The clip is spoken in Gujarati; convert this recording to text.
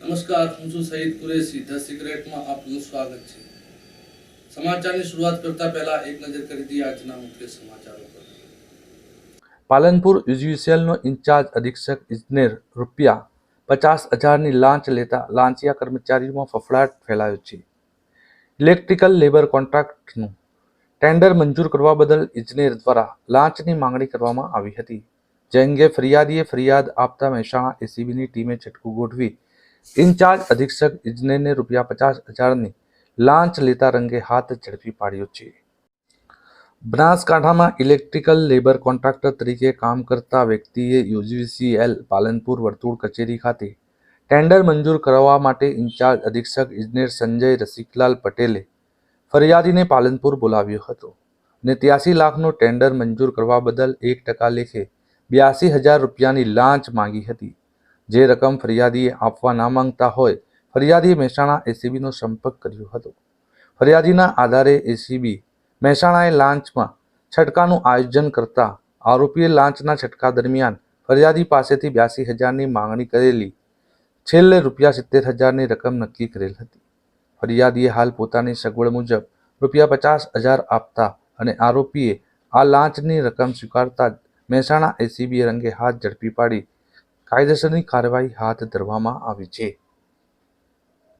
નમસ્કાર, હું છું સહીદ કુરેશી, ધ સિગરેટમાં આપનું સ્વાગત છે. સમાચારની શરૂઆત કરતા પહેલા એક નજર કરી દઈએ આજના મુખ્ય સમાચારો પર. પાલનપુર યુજીસીએલનો ઇન્ચાર્જ અધિક્ષક ઇજનેર રૂપિયા પચાસ હજારની લાંચ લેતા લાંચિયા કર્મચારીઓમાં ફફડાટ ફેલાયો છે. ઇલેક્ટ્રિકલ લેબર કોન્ટ્રાક્ટનું ટેન્ડર મંજૂર કરવા બદલ ઇજનેર દ્વારા લાંચની માંગણી કરવામાં આવી હતી. જે અંગે ફરિયાદીએ ફરિયાદ આપતા મહેસાણા એસીબીની ટીમે છટકું ગોઠવી ઇન્ચાર્જ અધિક્ષક ઇજનેરને રૂપિયા પચાસ હજારની લાંચ લેતા રંગે હાથ ઝડપી પાડ્યો છે. બનાસકાંઠામાં ઇલેક્ટ્રિકલ લેબર કોન્ટ્રાક્ટર તરીકે કામ કરતા વ્યક્તિએ યુજીસીએલ પાલનપુર વર્તુળ કચેરી ખાતે ટેન્ડર મંજૂર કરવા માટે ઇન્ચાર્જ અધિક્ષક ઇજનેર સંજય રસિકલાલ પટેલે ફરિયાદીને પાલનપુર બોલાવ્યો હતો ને ત્યાસી લાખનું ટેન્ડર મંજૂર કરવા બદલ એક ટકા લેખે બ્યાસી હજાર રૂપિયાની લાંચ માંગી હતી. જે રકમ ફરિયાદીએ આપવા ના માંગતા હોય ફરિયાદીએ મહેસાણા એસીબીનો સંપર્ક કર્યો હતો. ફરિયાદીના આધારે એસીબી મહેસાણાએ લાંચમાં છટકાનું આયોજન કરતા આરોપીએ લાંચના છટકા દરમિયાન ફરિયાદી પાસેથી બ્યાસી હજારની માંગણી કરેલી. છેલ્લે રૂપિયા સિત્તેર હજારની રકમ નક્કી કરેલ હતી. ફરિયાદીએ હાલ પોતાની સગવડ મુજબ રૂપિયા પચાસ હજાર આપતા અને આરોપીએ આ લાંચની રકમ સ્વીકારતા જ મહેસાણા એસીબી રંગે હાથ ઝડપી પાડી કાયદેસરની કાર્યવાહી હાથ ધરવામાં આવી છે.